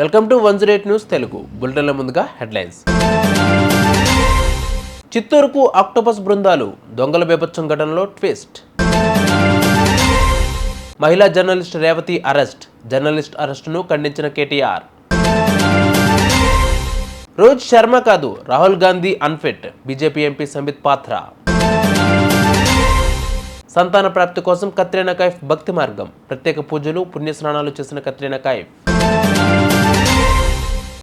Welcome to one zero eight news Telugu. బులెటిన్ల ముందుగా headlines. చిత్తూరుకు octopus బృందాలు దొంగల బేపత్సం ఘటనలో ట్విస్ట్. మహిళా జర్నలిస్ట్ రేవతి అరెస్ట్. జర్నలిస్ట్ అరెస్టును ఖండించిన కేటీఆర్. రోహిత్ శర్మ కాదు Rahul Gandhi unfit. BJP MP Sambit Patra. సంతాన ప్రాప్తి కోసం కత్రినా కైఫ్ భక్తి మార్గం. ప్రత్యేక పూజలు పుణ్యస్నానాలు చేసిన కత్రినా కైఫ్.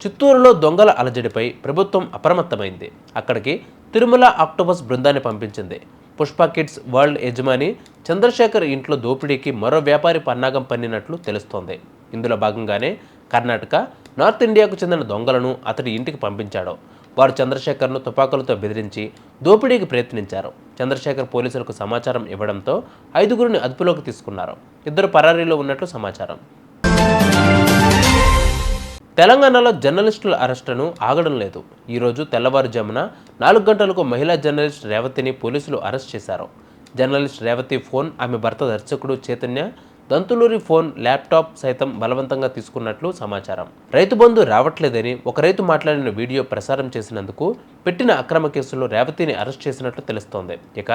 చిత్తూరులో దొంగల అలజడిపై ప్రభుత్వం అప్రమత్తమైంది. అక్కడికి తిరుమల ఆక్టోబస్ బృందాన్ని పంపించింది. పుష్ప కిడ్స్ వరల్డ్ యజమాని చంద్రశేఖర్ ఇంట్లో దోపిడీకి మరో వ్యాపారి పన్నాగం పన్నినట్లు తెలుస్తోంది. ఇందులో భాగంగానే కర్ణాటక నార్త్ ఇండియాకు చెందిన దొంగలను అతడి ఇంటికి పంపించాడు. వారు చంద్రశేఖర్ను తుపాకులతో బెదిరించి దోపిడీకి ప్రయత్నించారు. చంద్రశేఖర్ పోలీసులకు సమాచారం ఇవ్వడంతో ఐదుగురిని అదుపులోకి తీసుకున్నారు. ఇద్దరు పరారీలో ఉన్నట్లు సమాచారం. తెలంగాణలో జర్నలిస్టుల అరెస్టును ఆగడం లేదు. ఈరోజు తెల్లవారుజామున నాలుగు గంటలకు మహిళా జర్నలిస్ట్ రేవతిని పోలీసులు అరెస్ట్ చేశారు. జర్నలిస్ట్ రేవతి ఫోన్ ఆమె భర్త దర్శకుడు చైతన్య దంతులూరి ఫోన్ ల్యాప్టాప్ సైతం బలవంతంగా తీసుకున్నట్లు సమాచారం. రైతు బంధు రావట్లేదని ఒక రైతు మాట్లాడిన వీడియో ప్రసారం చేసినందుకు పెట్టిన అక్రమ కేసులో రేవతిని అరెస్ట్ చేసినట్లు తెలుస్తోంది. ఇక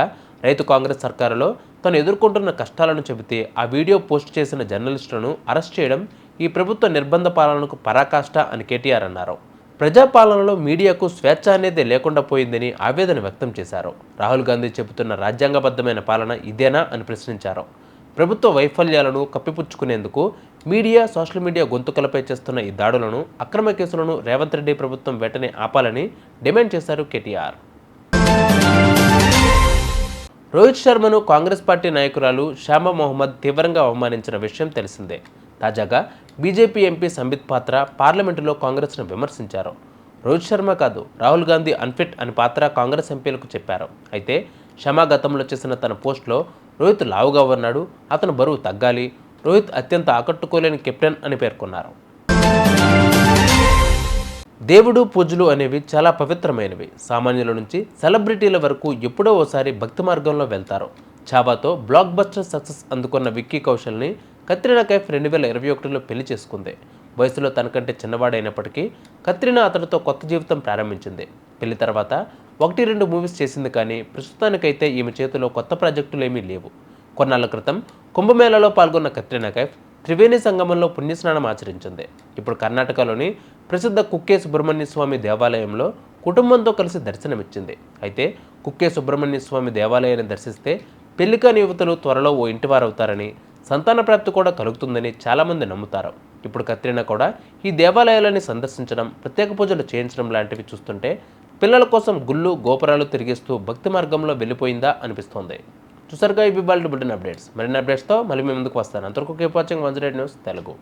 రైతు కాంగ్రెస్ సర్కారులో తను ఎదుర్కొంటున్న కష్టాలను చెబితే ఆ వీడియో పోస్ట్ చేసిన జర్నలిస్టులను అరెస్ట్ చేయడం ఈ ప్రభుత్వ నిర్బంధ పాలనకు పరాకాష్ట అని కేటీఆర్ అన్నారు. ప్రజాపాలనలో మీడియాకు స్వేచ్ఛ అనేది లేకుండా పోయిందని ఆవేదన వ్యక్తం చేశారు. రాహుల్ గాంధీ చెబుతున్న రాజ్యాంగబద్ధమైన పాలన ఇదేనా అని ప్రశ్నించారు. ప్రభుత్వ వైఫల్యాలను కప్పిపుచ్చుకునేందుకు మీడియా సోషల్ మీడియా గొంతుకలపై చేస్తున్న ఈ దాడులను అక్రమ కేసులను రేవంత్ రెడ్డి ప్రభుత్వం వెంటనే ఆపాలని డిమాండ్ చేశారు కేటీఆర్. రోహిత్ శర్మను కాంగ్రెస్ పార్టీ నాయకురాలు శ్యామ మొహమ్మద్ తీవ్రంగా అవమానించిన విషయం తెలిసిందే. తాజాగా బీజేపీ ఎంపీ సంబిత్ పాత్ర పార్లమెంటులో కాంగ్రెస్ను విమర్శించారు. రోహిత్ శర్మ కాదు రాహుల్ గాంధీ అన్ఫిట్ అని పాత్ర కాంగ్రెస్ ఎంపీలకు చెప్పారు. అయితే షమా గతంలో చేసిన తన పోస్ట్లో రోహిత్ లావుగా ఉన్నాడు అతను బరువు తగ్గాలి రోహిత్ అత్యంత ఆకట్టుకోలేని కెప్టెన్ అని పేర్కొన్నారు. దేవుడు పూజలు అనేవి చాలా పవిత్రమైనవి. సామాన్యుల నుంచి సెలబ్రిటీల వరకు ఎప్పుడో ఓసారి భక్తి మార్గంలో వెళ్తారు. చాబాతో బ్లాక్ బస్టర్ సక్సెస్ అందుకున్న విక్కీ కౌశల్ని కత్రినా కైఫ్ రెండు వేల ఇరవై ఒకటిలో పెళ్ళి చేసుకుంది. వయసులో తనకంటే చిన్నవాడైనప్పటికీ కత్రినా అతనితో కొత్త జీవితం ప్రారంభించింది. పెళ్ళి తర్వాత ఒకటి రెండు మూవీస్ చేసింది కానీ ప్రస్తుతానికైతే ఈమె చేతిలో కొత్త ప్రాజెక్టులు ఏమీ లేవు. కొన్నాళ్ళ క్రితం కుంభమేళాలో పాల్గొన్న కత్రినా కైఫ్ త్రివేణి సంగమంలో పుణ్యస్నానం ఆచరించింది. ఇప్పుడు కర్ణాటకలోని ప్రసిద్ధ కుక్కే సుబ్రహ్మణ్య స్వామి దేవాలయంలో కుటుంబంతో కలిసి దర్శనమిచ్చింది. అయితే కుక్కే సుబ్రహ్మణ్య స్వామి దేవాలయాన్ని దర్శిస్తే పెళ్ళికాని యువతలు త్వరలో ఓ ఇంటివారవుతారని సంతాన ప్రాప్తి కూడా కలుగుతుందని చాలామంది నమ్ముతారు. ఇప్పుడు కత్రినా కూడా ఈ దేవాలయాలని సందర్శించడం ప్రత్యేక పూజలు చేయించడం లాంటివి చూస్తుంటే పిల్లల కోసం గుళ్ళు గోపురాలు తిరిగిస్తూ భక్తి మార్గంలో వెళ్ళిపోయిందా అనిపిస్తోంది. చూసారుగా ఇవి బాల్ బుల్టన్ అప్డేట్స్. మరిన్ని అప్డేట్స్తో మళ్ళీ మీ ముందుకు వస్తాను. అంతవరకు keep watching one news Telugu.